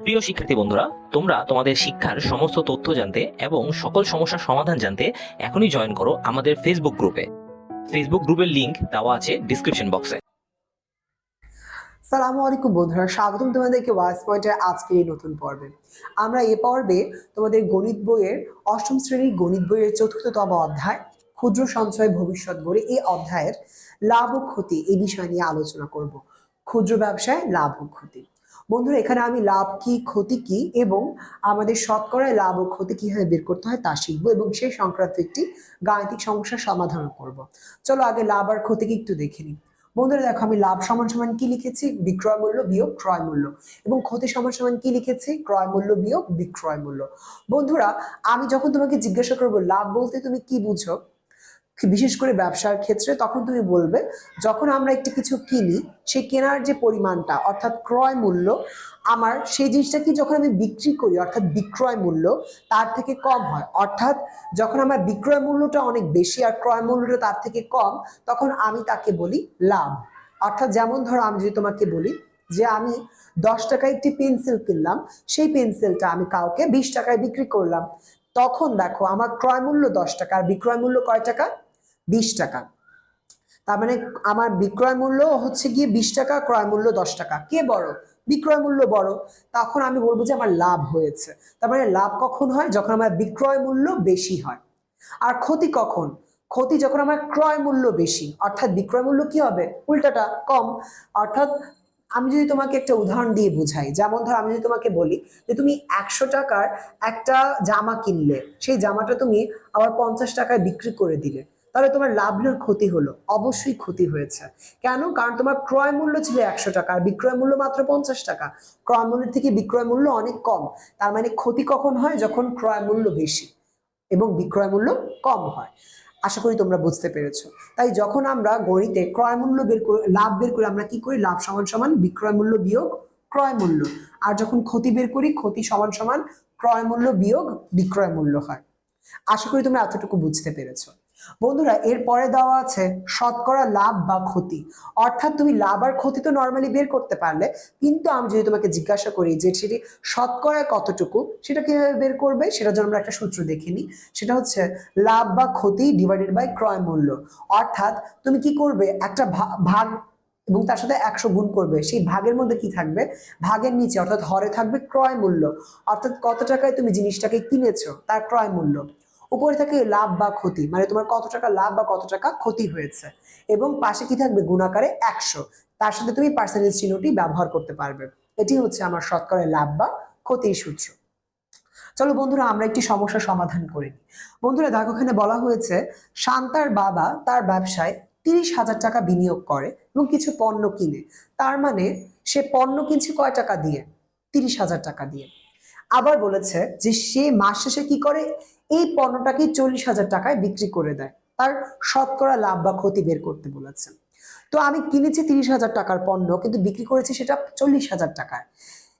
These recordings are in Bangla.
প্রিয় শিক্ষার্থী বন্ধুরা, তোমরা তোমাদের শিক্ষার সমস্ত তথ্য জানতে এবং সকল সমস্যার সমাধান জানতে এখনই জয়েন করো আমাদের ফেসবুক গ্রুপে ফেসবুক গ্রুপের লিংক দেওয়া আছে ডিসক্রিপশন বক্সে সালামু আলাইকুম বন্ধুরা, স্বাগতম তোমাদেরকে ওয়াইস পয়েন্টের আজকের এই নতুন পর্বে। আমরা এ পর্বে তোমাদের গণিত বইয়ের অষ্টম শ্রেণির গণিত বইয়ের চতুর্থতম অধ্যায়, ক্ষুদ্র সঞ্চয় ভবিষ্যৎ গড়ে এই অধ্যায়ের লাভ ও ক্ষতি এই বিষয় নিয়ে আলোচনা করব। ক্ষুদ্র ব্যবসায় লাভ ও ক্ষতি। বন্ধুরা, এখানে আমি লাভ কি, ক্ষতি কি এবং আমাদের শতকরায় লাভ ও ক্ষতি কীভাবে বের করতে হয় তা শিখব এবং সেই সংক্রান্ত একটি গাণিতিক সমস্যার সমাধান করব। চলো আগে লাভ আর ক্ষতি কি একটু দেখে নিই। বন্ধুরা, দেখো আমি লাভ সমান সমান কি লিখেছি? বিক্রয় মূল্য বিয়োগ ক্রয় মূল্য। এবং ক্ষতি সমান সমান কি লিখেছি? ক্রয় মূল্য বিয়োগ বিক্রয় মূল্য। বন্ধুরা, আমি যখন তোমাকে জিজ্ঞাসা করব লাভ বলতে তুমি কি বুঝো বিশেষ করে ব্যবসার ক্ষেত্রে তখন তুমি বলবে, যখন আমরা একটি কিছু কিনি সেই কেনার যে পরিমাণটা, অর্থাৎ ক্রয় মূল্য, আমার সেই জিনিসটা কি যখন আমি বিক্রি করি, অর্থাৎ বিক্রয় মূল্য, তার থেকে কম হয়। অর্থাৎ যখন আমার বিক্রয় মূল্যটা অনেক বেশি আর ক্রয় মূল্যটা তার থেকে কম, তখন আমি তাকে বলি লাভ। অর্থাৎ যেমন ধরো আমি যদি তোমাকে বলি যে আমি দশ টাকায় একটি পেন্সিল কিনলাম, সেই পেন্সিলটা আমি কাউকে বিশ টাকায় বিক্রি করলাম। তখন দেখো, আমার ক্রয় মূল্য দশ টাকা, আর বিক্রয় মূল্য কয় টাকা? বিশ টাকা। তার মানে আমার বিক্রয় মূল্য হচ্ছে গিয়ে বিশ টাকা, ক্রয় মূল্য দশ টাকা। কে বড়? বিক্রয় মূল্য বড়। তখন আমি বলব যে আমার লাভ হয়েছে। তার মানে লাভ কখন হয়? যখন আমার বিক্রয় মূল্য বেশি হয়। আর ক্ষতি কখন? ক্ষতি যখন আমার ক্রয় মূল্য বেশি। অর্থাৎ বিক্রয় মূল্য কি হবে? উল্টাটা কম। অর্থাৎ আমি যদি তোমাকে একটা উদাহরণ দিয়ে বুঝাই, যেমন ধর আমি যদি তোমাকে বলি যে তুমি একশো টাকার একটা জামা কিনলে, সেই জামাটা তুমি আবার পঞ্চাশ টাকায় বিক্রি করে দিলে। তাহলে তোমার লাভের ক্ষতি হলো। অবশ্যই ক্ষতি হয়েছে। কেন? কারণ তোমার ক্রয় মূল্য ছিল একশো টাকা আর বিক্রয় মূল্য মাত্র পঞ্চাশ টাকা। ক্রয় মূল্যের থেকে বিক্রয় মূল্য অনেক কম। তার মানে ক্ষতি কখন হয়? যখন ক্রয় মূল্য বেশি এবং বিক্রয় মূল্য কম হয়। আশা করি তোমরা বুঝতে পেরেছ। তাই যখন আমরা গণিতে ক্রয় মূল্য বের করে, লাভ বের করি, আমরা কি করি? লাভ সমান সমান বিক্রয় মূল্য বিয়োগ ক্রয় মূল্য। আর যখন ক্ষতি বের করি, ক্ষতি সমান সমান ক্রয় মূল্য বিয়োগ বিক্রয় মূল্য হয়। আশা করি তোমরা এতটুকু বুঝতে পেরেছ। বন্ধুরা, এর পরে দেওয়া আছে শতকরা লাভ বা ক্ষতি। অর্থাৎ তুমি লাভ আর ক্ষতি তো নর্মালি বের করতে পারলে, কিন্তু আমি যদি তোমাকে জিজ্ঞাসা করি যে সেটি শতকরায় কতটুকু, সেটা কীভাবে বের করবে, সেটার জন্য আমরা একটা সূত্র দেখে নিই। সেটা হচ্ছে লাভ বা ক্ষতি ডিভাইডেড বাই ক্রয় মূল্য। অর্থাৎ তুমি কি করবে, একটা ভাগ এবং তার সাথে একশো গুণ করবে। সেই ভাগের মধ্যে কি থাকবে? ভাগের নিচে, অর্থাৎ হরে থাকবে ক্রয় মূল্য। অর্থাৎ কত টাকায় তুমি জিনিসটাকে কিনেছো? তার ক্রয় মূল্য। উপরে থাকে লাভ বা ক্ষতি। মানে তোমার কত টাকা লাভ বা কত টাকা ক্ষতি হয়েছে। এবং পাশে কি থাকবে? গুণাকারে একশো। তার সাথে তুমি পার্সেন্টেজ চিহ্নটি ব্যবহার করতে পারবে। এটি হচ্ছে আমার শতকরা লাভ বা ক্ষতির সূত্র। চলো বন্ধুরা, আমরা একটি সমস্যার সমাধান করি বন্ধুরা, দেখো এখানে বলা হয়েছে, শান্তার বাবা তার ব্যবসায় তিরিশ হাজার টাকা বিনিয়োগ করে এবং কিছু পণ্য কিনে। তার মানে সে পণ্য কিনছে কয় টাকা দিয়ে? তিরিশ হাজার টাকা দিয়ে। আবার বলেছে যে সে মাস শেষে কি করে? এই পণ্যটাকে চল্লিশ হাজার টাকায় বিক্রি করে দেয়। তার শতকরা লাভ বা ক্ষতি বের করতে বলেছে। তো আমি কিনেছি তিরিশ হাজার টাকার পণ্য, কিন্তু বিক্রি করেছি সেটা চল্লিশ হাজার টাকায়।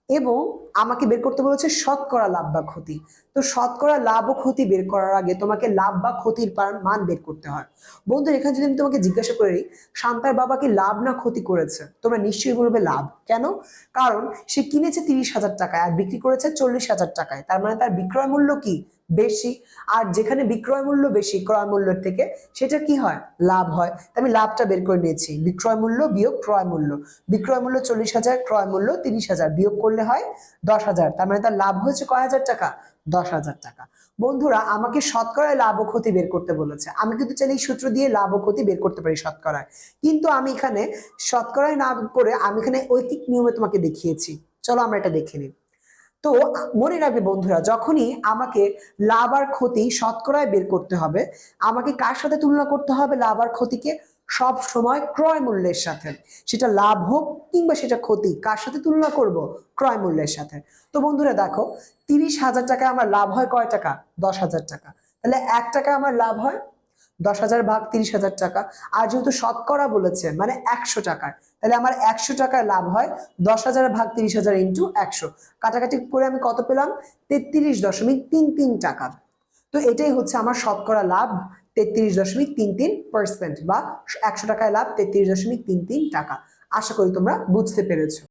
এবং আমাকে বের করতে বলেছে শতকরা লাভ বা ক্ষতি। তো শতকরা লাভ ও ক্ষতি বের করার আগে তোমাকে লাভ বা ক্ষতির মান বের করতে হয়। বন্ধু, এখানে যদি আমি তোমাকে জিজ্ঞাসা করি, শান্তার বাবাকে লাভ না ক্ষতি করেছে? তোমরা নিশ্চয়ই বলবে লাভ। কেন? কারণ সে কিনেছে তিরিশ হাজার টাকায় আর বিক্রি করেছে চল্লিশ হাজার টাকায়। তার মানে তার বিক্রয় মূল্য কি? বেশি। আর যেখানে বিক্রয় মূল্য বেশি, ক্রয় মূল্যের থেকে, সেটা কি হয়? লাভ হয়। আমি লাভটা বের করে নিয়েছি। বিক্রয় মূল্য বিয়োগ ক্রয় মূল্য। বিক্রয় মূল্য চল্লিশ হাজার, ক্রয় মূল্য তিরিশ হাজার। বিয়োগ করলে হয় দশ হাজার। তার মানে তার লাভ হয়েছে কয় হাজার টাকা? দশ হাজার টাকা। বন্ধুরা, আমাকে শতকরায় লাভ ও ক্ষতি বের করতে বলেছে। আমি কিন্তু চাইলে এই সূত্র দিয়ে লাভ ও ক্ষতি বের করতে পারি শতকরায়। কিন্তু আমি এখানে শতকরায় না করে আমি এখানে ঐকিক নিয়মে তোমাকে দেখিয়েছি। চলো আমরা এটা দেখে নিই। তো মনে রাখবে বন্ধুরা, যখনই আমাকে লাভ আর ক্ষতি শতকরায় বের করতে হবে, আমাকে কার সাথে তুলনা করতে হবে লাভ আর ক্ষতিকে? সব সময় ক্রয় মূল্যের সাথে। সেটা লাভ হোক কিংবা সেটা ক্ষতি, কার সাথে তুলনা করব? ক্রয় মূল্যের সাথে। তো বন্ধুরা দেখো, তিরিশ হাজার টাকা আমার লাভ হয় কয় টাকা? দশ হাজার টাকা। তাহলে এক টাকা আমার লাভ হয়? দশ হাজার ভাগ তিরিশ হাজার টাকা। আর যেহেতু শতকরা বলেছে মানে একশো টাকায় তাহলে আমার একশো টাকায় লাভ হয় দশ হাজার ভাগ তিরিশ হাজার ইন্টু একশো। কাটাকাটি করে আমি কত পেলাম? তেত্রিশ দশমিক তিন তিন টাকা। তো এটাই হচ্ছে আমার শতকরা লাভ, তেত্রিশ দশমিক তিন তিন পার্সেন্ট বা একশো টাকায় লাভ তেত্রিশ দশমিক তিন তিন টাকা। আশা করি তোমরা বুঝতে পেরেছ।